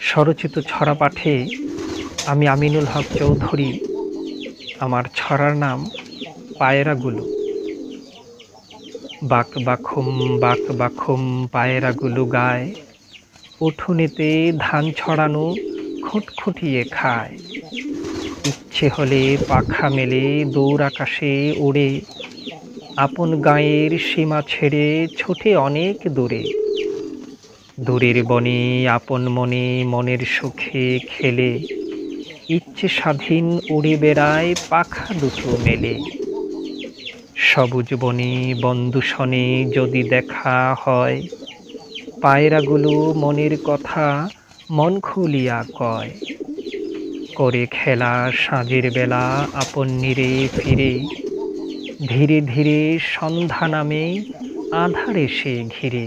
স্বরচিত ছড়া পাঠে আমি আমিনুল হক চৌধুরী, আমার ছড়ার নাম পায়রাগুলো। বাক বাখুম বাক বাখুম পায়রাগুলো গায়, উঠোনেতে ধান ছড়ানো খুঁটখুঁটিয়ে খায়। ইচ্ছে হলে পাখা মেলে দৌড় আকাশে উড়ে আপন গায়ের সীমা ছেড়ে ছোটে অনেক দূরে। দূরের বনে আপন মনে মনের সুখে খেলে। ইচ্ছে স্বাধীন উড়ে বেড়ায় পাখা দুটো মেলে। সবুজ বনে বন্ধুসনে যদি দেখা হয়, পায়রাগুলো মনের কথা মন খুলিয়া কয়। করে খেলা সাঁঝের বেলা আপন নিরে ফিরে ধীরে ধীরে সন্ধ্যা নামে আধারে সে ঘিরে।